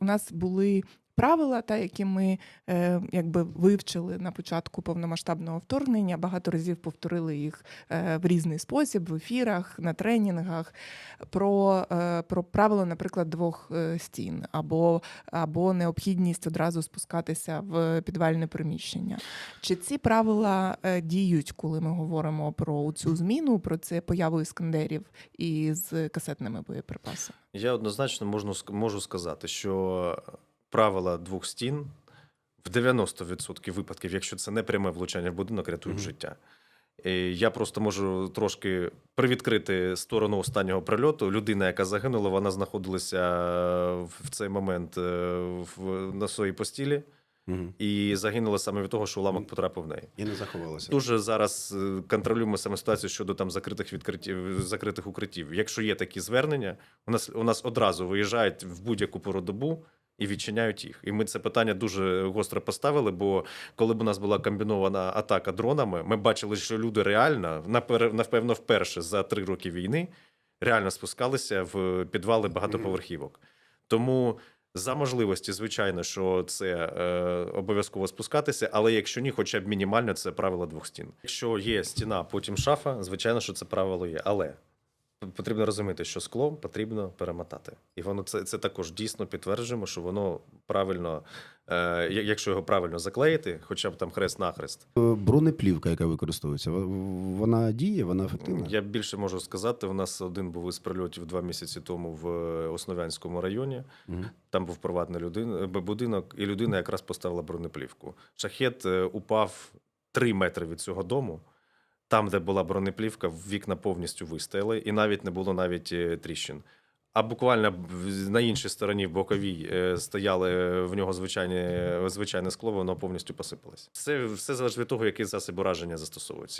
у нас були правила, та які ми е, якби вивчили на початку повномасштабного вторгнення. Багато разів повторили їх е, в різний спосіб в ефірах, на тренінгах. Про, е, про правило, наприклад, двох стін, або, або необхідність одразу спускатися в підвальне приміщення. Чи ці правила діють, коли ми говоримо про цю зміну, про це появу іскандерів із касетними боєприпасами? Я однозначно можу, можу сказати, що правила двох стін в 90% випадків, якщо це не пряме влучання в будинок, рятують Мгм. життя. І я просто можу трошки привідкрити сторону останнього прильоту. Людина, яка загинула, вона знаходилася в цей момент е, в, на своїй постілі Мгм. і загинула саме від того, що уламок потрапив в неї. І не заховалася. Дуже зараз е, контролюємо саме ситуацію щодо там закритих відкриттів, закритих укриттів. Якщо є такі звернення, у нас у нас одразу виїжджають в будь-яку пору добу і відчиняють їх. І ми це питання дуже гостро поставили. Бо коли б у нас була комбінована атака дронами, ми бачили, що люди реально напевно вперше за три роки війни реально спускалися в підвали багатоповерхівок. Тому. За можливості, звичайно, що це е, обов'язково спускатися, але якщо ні, хоча б мінімально це правило двох стін. Якщо є стіна, потім шафа, звичайно, що це правило є. Але потрібно розуміти, що скло потрібно перемотати. І воно це, це також дійсно підтверджуємо, що воно правильно, е, якщо його правильно заклеїти, хоча б там хрест-нахрест, Е, Бронеплівка, яка використовується, вона діє, вона ефективна. Я більше можу сказати. У нас один був із прильотів два місяці тому в Основ'янському районі. Мгм. Там був приватний людин, б- будинок, і людина якраз поставила бронеплівку. Шахет е, упав 3 метри від цього дому. Там, де була бронеплівка, вікна повністю вистояли, і навіть не було навіть е, тріщин. А буквально на іншій стороні, в боковій, е, стояли е, в нього звичайне, звичайне скло, воно повністю посипалось. Це все залежить від того, який засіб ураження застосовується.